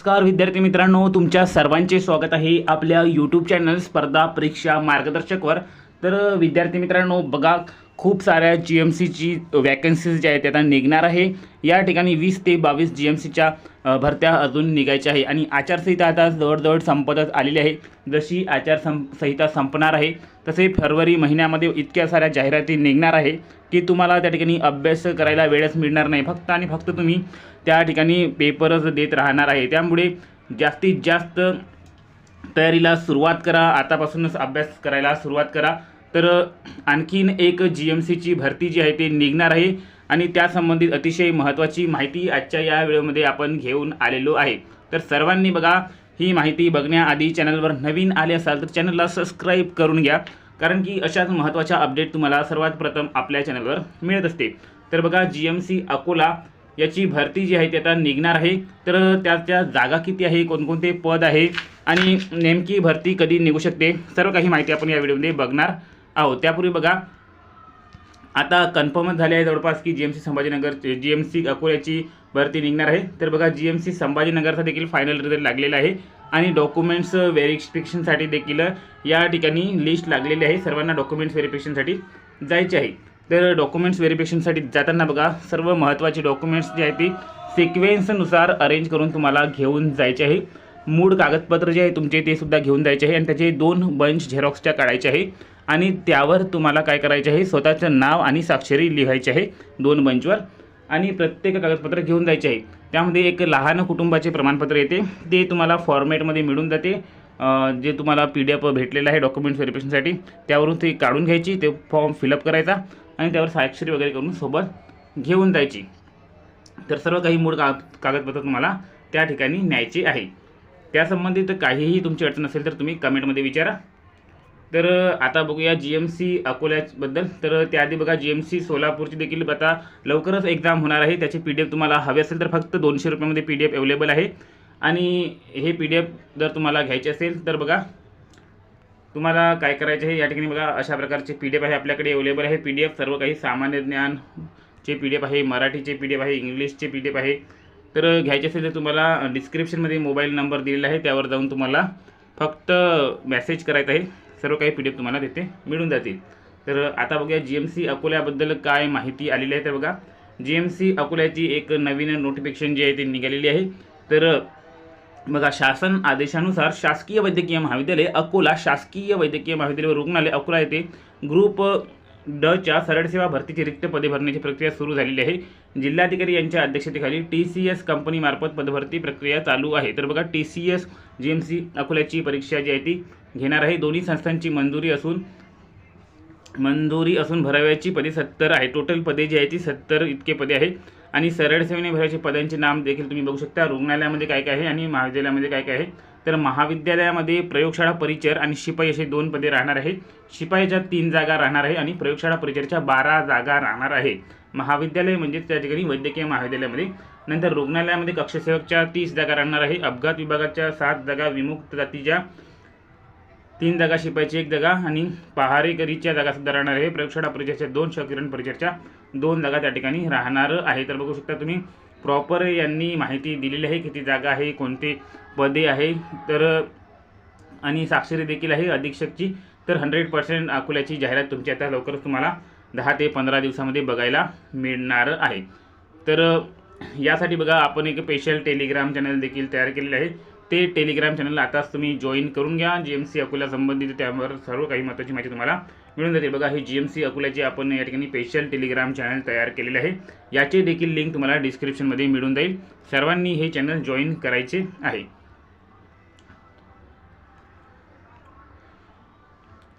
नमस्कार विद्यार्थी मित्रांनो. तुमच्या सर्वांचे स्वागत आहे आपल्या यूट्यूब चॅनल स्पर्धा परीक्षा मार्गदर्शकवर. तर विद्यार्थी मित्रांनो बघा खूप साऱ्या जी एम सीची वॅकन्सीज ज्या आहेत त्या आता निघणार आहे. या ठिकाणी वीस ते बावीस जी एम सीच्या भरत्या अजून निघायच्या आहे. आणि आचारसंहिता आता जवळजवळ संपतच आलेली आहे. जशी आचारसं संहिता संपणार आहे तसे फरवरी महिन्यामध्ये इतक्या साऱ्या जाहिराती निघणार आहे की तुम्हाला त्या ठिकाणी अभ्यास करायला वेळच मिळणार नाही. फक्त आणि फक्त तुम्ही त्या ठिकाणी पेपरच देत राहणार आहे. त्यामुळे जास्तीत जास्त तयारीला सुरुवात करा. आतापासूनच अभ्यास करायला सुरुवात करा. तर आणखीन एक जी एम सीची भरती जी आहे ती निघणार आहे आणि त्यासंबंधित अतिशय महत्त्वाची माहिती आजच्या या वेळेमध्ये आपण घेऊन आलेलो आहे. तर सर्वांनी बघा ही माहिती बघण्याआधी चॅनलवर नवीन आले असाल तर चॅनलला सबस्क्राईब करून घ्या कारण की अशाच महत्त्वाच्या अपडेट तुम्हाला सर्वात प्रथम आपल्या चॅनलवर मिळत असते. तर बघा जी एम सी अकोला याची भरती जी आहे ती आता निघणार आहे. तर त्याच्या जागा किती आहे कोणकोणते पद आहे आणि नेमकी भरती कधी निघू शकते सर्व काही माहिती आपण या व्हिडिओमध्ये बघणार आहोत त्यापूर्वी बघा. आता कन्फर्मच झाले आहे जवळपास की G M C Sambhajinagar G M C अकोल्याची भरती निघणार आहे. तर बघा जी एम सी संभाजीनगरचा देखील फायनल रिझल्ट लागलेला आहे. आणि डॉक्युमेंट्स व्हेरिफिकेशनसाठी देखील या ठिकाणी लिस्ट लागलेली आहे. सर्वांना डॉक्युमेंट्स व्हेरिफिकेशनसाठी जायचे आहे. तर डॉक्युमेंट्स व्हेरिफिकेशनसाठी जाताना बघा सर्व महत्त्वाचे डॉक्युमेंट्स जे आहेत ती सिक्वेन्सनुसार अरेंज करून तुम्हाला घेऊन जायचे आहे. मूळ कागदपत्र जे आहे तुमचे ते सुद्धा घेऊन जायचे आहे आणि त्याचे दोन बंच झेरॉक्सच्या काढायचे आहे. आणि त्यावर तुम्हाला काय करायचे आहे? स्वतःचं नाव आणि स्वाक्षरी लिहायचे आहे दोन बंचवर आणि प्रत्येक कागदपत्र घेऊन जायचे आहे. त्यामध्ये एक लहान कुटुंबाचे प्रमाणपत्र येते. ते तुम्हाला फॉर्मॅटमध्ये मिळून जाते. जे तुम्हाला पी डी एफ भेटलेलं आहे डॉक्युमेंट्स व्हेरिफिकेशनसाठी त्यावरून ते काढून घ्यायची. ते फॉर्म फिलअप करायचा आणि त्यावर स्वाक्षरी वगैरे करून सोबत घेऊन जायची. तर सर्व काही मूळ काग कागदपत्र तुम्हाला त्या ठिकाणी न्यायचे आहे. त्यासंबंधित काहीही तुमची अडचण असेल तर तुम्ही कमेंटमध्ये विचारा. तर आता बघूया जी एम सी अकोल्याबद्दल. तर त्याआधी बघा जी एम सी सोलापूरची देखील आता लवकरच एक्झाम होणार आहे. त्याची पी डी एफ तुम्हाला हवे असेल तर फक्त दोनशे रुपयामध्ये पी डी एफ अवेलेबल आहे. आणि हे पी डी एफ जर तुम्हाला घ्यायचे असेल तर बघा तुम्हाला काय करायचे आहे? या ठिकाणी बघा अशा प्रकारचे पी डी एफ आहे आपल्याकडे अवेलेबल आहे. पी डी एफ सर्व काही सामान्य ज्ञानचे पी डी एफ आहे मराठीचे पी डी एफ आहे इंग्लिशचे पी डी एफ आहे. तर घ्यायचे असेल तर तुम्हाला डिस्क्रिप्शनमध्ये मोबाईल नंबर दिलेला आहे त्यावर जाऊन तुम्हाला फक्त मेसेज करायचा आहे. सर्व काही पी डी एफ तुम्हाला तिथे मिळून जातील. तर आता बघूया जी एम सी अकोल्याबद्दल काय माहिती आलेली आहे तर बघा. जी एम सी अकोल्याची एक नवीन नोटिफिकेशन जी आहे ती निघालेली आहे. तर बघा शासन आदेशानुसार शासकीय वैद्यकीय महाविद्यालय अकोला शासकीय वैद्यकीय महाविद्यालय व रुग्णालय अकोला येथे ग्रुप ड च्या सरळ सेवा भरतीची रिक्त पदे भरण्याची प्रक्रिया सुरू झालेली आहे. जिल्हाधिकारी यांच्या अध्यक्षतेखाली टी सी एस कंपनीमार्फत पदभरती प्रक्रिया चालू आहे. तर बघा T C S G M C अकोल्याची परीक्षा जी आहे ती घेणार आहे. दोन्ही संस्थांची मंजुरी असून मंजुरी असून भराव्याची पदे सत्तर आहे. टोटल पदे जी आहे ती सत्तर इतके पदे आहेत. आणि सरळ सेवेने भरायचे पदांचे नाम देखील तुम्ही बघू शकता. रुग्णालयामध्ये काय काय आहे आणि महाविद्यालयामध्ये काय काय आहे. तर महाविद्यालयामध्ये प्रयोगशाळा परिचर आणि शिपाई असे दोन पदे राहणार आहे शिपाईच्या तीन जागा राहणार आहे आणि प्रयोगशाळा परिचरच्या बारा जागा राहणार आहे. महाविद्यालय म्हणजे त्या ठिकाणी वैद्यकीय महाविद्यालयामध्ये. नंतर रुग्णालयामध्ये कक्षसेवकच्या तीस जागा राहणार आहे. अपघात विभागाच्या सात जागा विमुक्त जातीच्या तीन जागा शिपाईची एक जागा आणि पहारेकरीच्या जागा सुद्धा राहणार आहे. प्रयोगशाळा परिचरच्या दोन शकिरण परिचरच्या दोन जागा त्या ठिकाणी राहणार आहे. तर बघू शकता तुम्ही प्रॉपर यांनी माहिती दिलेली आहे किती जागा आहे कोणते पदे आहे. तर आणि साक्षरी देखील आहे अधीक्षकची. तर हंड्रेड पर्सेंट अकोल्याची जाहिरात तुमची आता लवकरच तुम्हाला दहा ते पंधरा दिवसामध्ये बघायला मिळणार आहे. तर यासाठी बघा आपण एक स्पेशल टेलिग्राम चॅनल देखील तयार केलेले आहे. ते टेलिग्राम चॅनल आताच तुम्ही जॉईन करून घ्या. जी एम सी अकोला संबंधित त्यावर सर्व काही महत्त्वाची माहिती तुम्हाला मिळून जाते. बघा हे जी एम सी अकोल्याचे आपण या ठिकाणी स्पेशल टेलिग्राम चॅनल तयार केलेले आहे. याचे देखील लिंक तुम्हाला डिस्क्रिप्शनमध्ये मिळून जाईल. सर्वांनी हे चॅनल जॉईन करायचे आहे.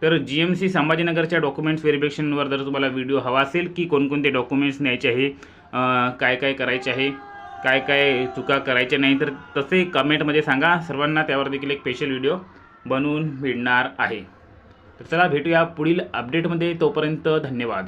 तर जी एम सी संभाजीनगरच्या डॉक्युमेंट्स व्हेरिफिकेशनवर जर तुम्हाला व्हिडिओ हवा असेल की कोणकोणते डॉक्युमेंट्स न्यायचे आहे काय काय करायचे आहे काय काय चुका करायच्या नाही तर तसे कमेंटमध्ये सांगा. सर्वांना त्यावर देखील एक स्पेशल व्हिडिओ बनवून मिळणार आहे. तर चला भेटूया पुढील अपडेटमध्ये तोपर्यंत धन्यवाद.